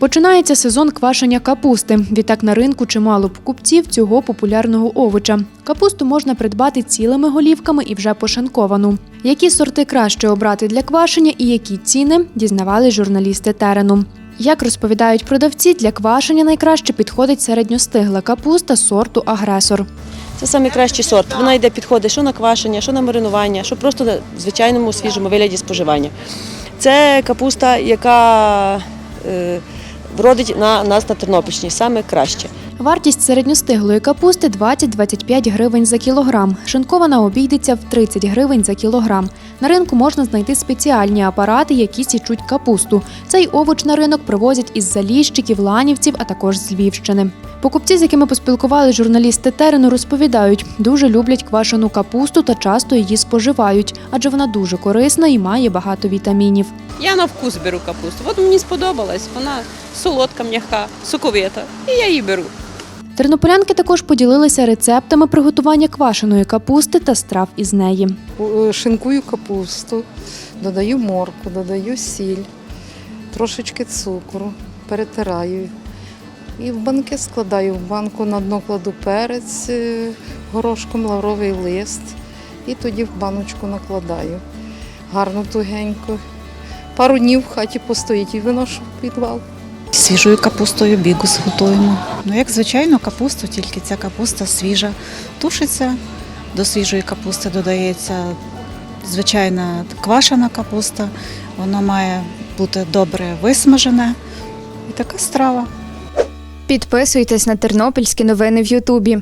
Починається сезон квашення капусти. Відтак на ринку чимало покупців цього популярного овоча. Капусту можна придбати цілими голівками і вже пошанковану. Які сорти краще обрати для квашення і які ціни дізнавали журналісти терену. Як розповідають продавці, для квашення найкраще підходить середньостигла капуста сорту агресор. Це найкращий сорт. Вона йде підходить що на квашення, що на маринування, що просто на звичайному свіжому вигляді споживання. Це капуста, яка е, вродить на нас на Тернопільщині саме краще. Вартість середньостиглої капусти 20-25 гривень за кілограм. Шинкована обійдеться в 30 гривень за кілограм. На ринку можна знайти спеціальні апарати, які січуть капусту. Цей овоч на ринок привозять із Заліщиків, Ланівців, а також з Львівщини. Покупці, з якими поспілкували журналісти терену, розповідають, дуже люблять квашену капусту та часто її споживають, адже вона дуже корисна і має багато вітамінів. Я на вкус беру капусту. От мені сподобалась. Вона солодка, м'яка, соковита. І я її беру. Тернополянки також поділилися рецептами приготування квашеної капусти та страв із неї. Е, Шинкую капусту, додаю морку, додаю сіль, трошечки цукру, перетираю. І в банки складаю. В банку на дно кладу перець, е, горошком лавровий лист. І тоді в баночку накладаю. Гарно тугенько. Пару днів в хаті постоїть і виношу в підвал. Свіжою капустою бігус готуємо. Ну, як звичайно, капусту, тільки ця капуста свіжа. Тушиться, до свіжої капусти додається звичайна квашена капуста. вона має бути добре висмажене. І така страва. Підписуйтесь на тернопільські новини в Ютубі.